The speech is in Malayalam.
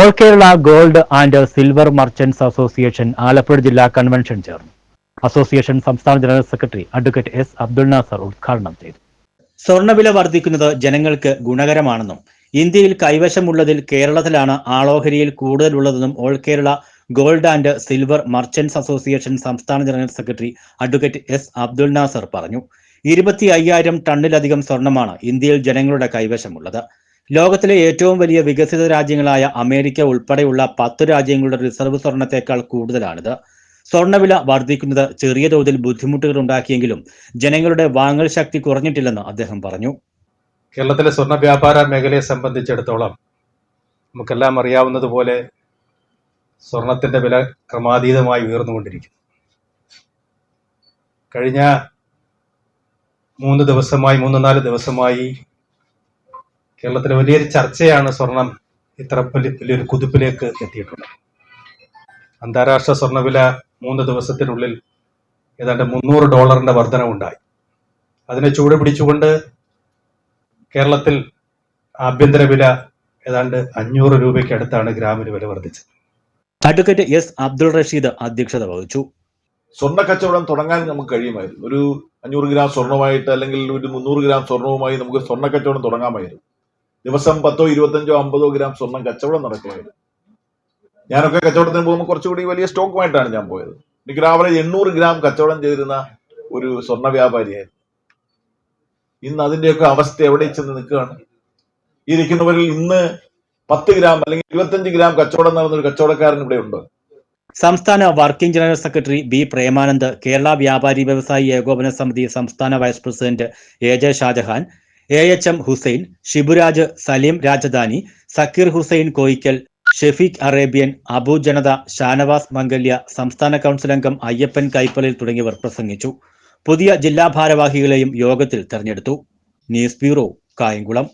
All Kerala gold and silver merchants association Alappuzha ജില്ലാ കൺവെൻഷൻ ചേർന്നു. അസോസിയേഷൻ സംസ്ഥാന general secretary advocate S Abdul Nasar ഉദ്ഘാടനം ചെയ്തു. സ്വർണവില വർദ്ധിക്കുന്നത് ജനങ്ങൾക്ക് ഗുണകരമാണെന്നും ഇന്ത്യയിൽ കൈവശമുള്ളതിൽ കേരളത്തിലാണ് ആളോഹരിയിൽ കൂടുതലുള്ളതെന്നും all Kerala gold and silver merchants association സംസ്ഥാന general secretary advocate S Abdul Nasar പറഞ്ഞു. ഇരുപത്തി അയ്യായിരം ടണ്ണിലധികം സ്വർണമാണ് ഇന്ത്യയിൽ ജനങ്ങളുടെ കൈവശമുള്ളത്. ലോകത്തിലെ ഏറ്റവും വലിയ വികസിത രാജ്യങ്ങളായ അമേരിക്ക ഉൾപ്പെടെയുള്ള പത്ത് രാജ്യങ്ങളുടെ റിസർവ് സ്വർണത്തേക്കാൾ കൂടുതലാണിത്. സ്വർണവില വർദ്ധിക്കുന്നത് ചെറിയ തോതിൽ ബുദ്ധിമുട്ടുകൾ ഉണ്ടാക്കിയെങ്കിലും ജനങ്ങളുടെ വാങ്ങൽ ശക്തി കുറഞ്ഞിട്ടില്ലെന്ന് അദ്ദേഹം പറഞ്ഞു. കേരളത്തിലെ സ്വർണ വ്യാപാര മേഖലയെ സംബന്ധിച്ചിടത്തോളം നമുക്കെല്ലാം അറിയാവുന്നതുപോലെ സ്വർണത്തിന്റെ വില ക്രമാതീതമായി ഉയർന്നുകൊണ്ടിരിക്കുന്നു. കഴിഞ്ഞ മൂന്ന് ദിവസമായി മൂന്ന് നാല് ദിവസമായി കേരളത്തിലെ വലിയൊരു ചർച്ചയാണ് സ്വർണം ഇത്ര വലിയ വലിയൊരു കുതിപ്പിലേക്ക് എത്തിയിട്ടുള്ളത്. അന്താരാഷ്ട്ര സ്വർണവില മൂന്ന് ദിവസത്തിനുള്ളിൽ ഏതാണ്ട് മുന്നൂറ് ഡോളറിന്റെ വർധനവുണ്ടായി. അതിനെ ചൂട് പിടിച്ചുകൊണ്ട് കേരളത്തിൽ ആഭ്യന്തര വില ഏതാണ്ട് അഞ്ഞൂറ് രൂപയ്ക്ക് അടുത്താണ് ഗ്രാമിന് വില വർദ്ധിച്ചത്. അഡ്വക്കേറ്റ് എസ് അബ്ദുൾ റഷീദ് അധ്യക്ഷത വഹിച്ചു. സ്വർണ കച്ചവടം തുടങ്ങാൻ നമുക്ക് കഴിയുമായിരുന്നു. ഒരു അഞ്ഞൂറ് ഗ്രാം സ്വർണമായിട്ട് അല്ലെങ്കിൽ ഒരു മുന്നൂറ് ഗ്രാം സ്വർണവുമായി നമുക്ക് സ്വർണ കച്ചവടം തുടങ്ങാമായിരുന്നു. ദിവസം പത്തോ ഇരുപത്തഞ്ചോ അമ്പതോ ഗ്രാം സ്വർണം കച്ചവടം നടക്കുമായിരുന്നു. ഞാനൊക്കെ കച്ചവടത്തിന് പോകുമ്പോൾ കുറച്ചുകൂടി വലിയ സ്റ്റോക്കുമായിട്ടാണ് ഞാൻ പോയത്. എനിക്ക് രാവിലെ എണ്ണൂറ് ഗ്രാം കച്ചവടം ചെയ്തിരുന്ന ഒരു സ്വർണ വ്യാപാരിയായിരുന്നു. ഇന്ന് അതിന്റെയൊക്കെ അവസ്ഥ എവിടെ ചെന്ന് നിൽക്കുകയാണ്? ഇരിക്കുന്നവരിൽ ഇന്ന് പത്ത് ഗ്രാം അല്ലെങ്കിൽ ഇരുപത്തഞ്ച് ഗ്രാം കച്ചവടം നടന്ന ഒരു കച്ചവടക്കാരൻ ഇവിടെ ഉണ്ട്. സംസ്ഥാന working general secretary B Premanand Kerala Vyapari Vyavasayi Ekopana Samithi സംസ്ഥാന vice president A J Shajahan A H M Hussain Shiburaj Saleem Rajadhani Sakkeer Hussain Koyikkal Shefeeq Arabian Abu Janatha Shanavas Mangalya സംസ്ഥാന കൗൺസിൽ അംഗം അയ്യപ്പൻ കൈപ്പലിൽ തുടങ്ങിയവർ പ്രസംഗിച്ചു. പുതിയ ജില്ലാ ഭാരവാഹികളെയും യോഗത്തിൽ തെരഞ്ഞെടുത്തു. News bureau Kayamkulam.